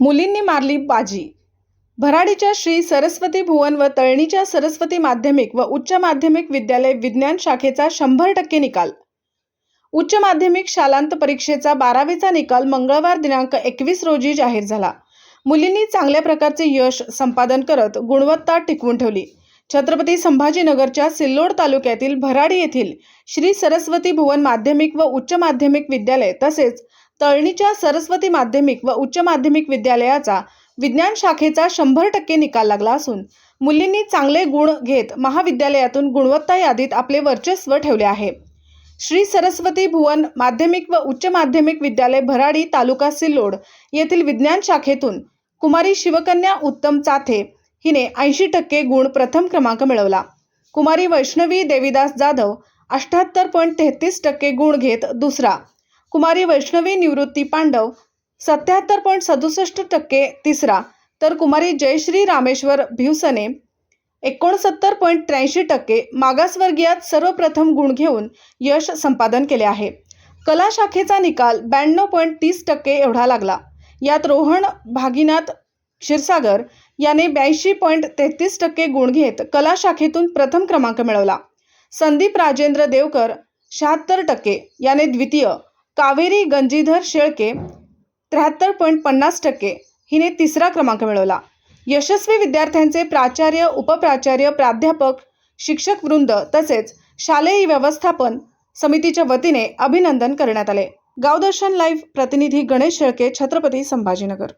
मुलींनी मारली बाजी. भराडीच्या श्री सरस्वती भुवन व तळणीच्या सरस्वती माध्यमिक व उच्च माध्यमिक विद्यालय विज्ञान शाखेचा शंभर टक्के निकाल. उच्च माध्यमिक शालांत परीक्षेचा बारावीचा निकाल मंगळवार दिनांक एकवीस रोजी जाहीर झाला. मुलींनी चांगल्या प्रकारचे यश संपादन करत गुणवत्ता टिकवून ठेवली. छत्रपती संभाजीनगरच्या सिल्लोड तालुक्यातील भराडी येथील श्री सरस्वती भुवन माध्यमिक व उच्च माध्यमिक विद्यालय तसेच तळणीच्या सरस्वती माध्यमिक व उच्च माध्यमिक विद्यालयाचा विज्ञान शाखेचा शंभर टक्के निकाल लागला असून मुलींनी चांगले गुण घेत महाविद्यालयातून गुणवत्ता यादीत आपले वर्चस्व ठेवले आहे. श्री सरस्वती भुवन माध्यमिक व उच्च माध्यमिक विद्यालय भराडी तालुका सिल्लोड येथील विज्ञान शाखेतून कुमारी शिवकन्या उत्तम चाथे हिने ऐंशी टक्के गुण प्रथम क्रमांक मिळवला. कुमारी वैष्णवी देवीदास जाधव अष्ट्याहत्तर पॉईंट तेहतीस टक्के गुण घेत दुसरा. कुमारी वैष्णवी निवृत्ती पांडव सत्याहत्तर पॉईंट सदुसष्ट टक्के तिसरा. तर कुमारी जयश्री रामेश्वर भिवसने एकोणसत्तर पॉईंट त्र्याऐंशी टक्के मागासवर्गीयात सर्वप्रथम गुण घेऊन यश संपादन केले आहे. कला शाखेचा निकाल ब्याण्णव पॉईंट तीस टक्के एवढा लागला. यात रोहन भागीनाथ क्षीरसागर याने ब्याऐंशी पॉईंट तेहतीस टक्के गुण घेत कला शाखेतून प्रथम क्रमांक मिळवला. संदीप राजेंद्र देवकर शहात्तर टक्के. याने द्वितीय कावेरी गंजीधर शेळके त्र्याहत्तर पॉईंट पन्नास टक्के. हिने तिसरा क्रमांक मिळवला. यशस्वी विद्यार्थ्यांचे प्राचार्य उपप्राचार्य प्राध्यापक शिक्षक वृंद तसेच शालेय व्यवस्थापन समितीच्या वतीने अभिनंदन करण्यात आले. गावदर्शन लाईव्ह प्रतिनिधी गणेश शेळके छत्रपती संभाजीनगर.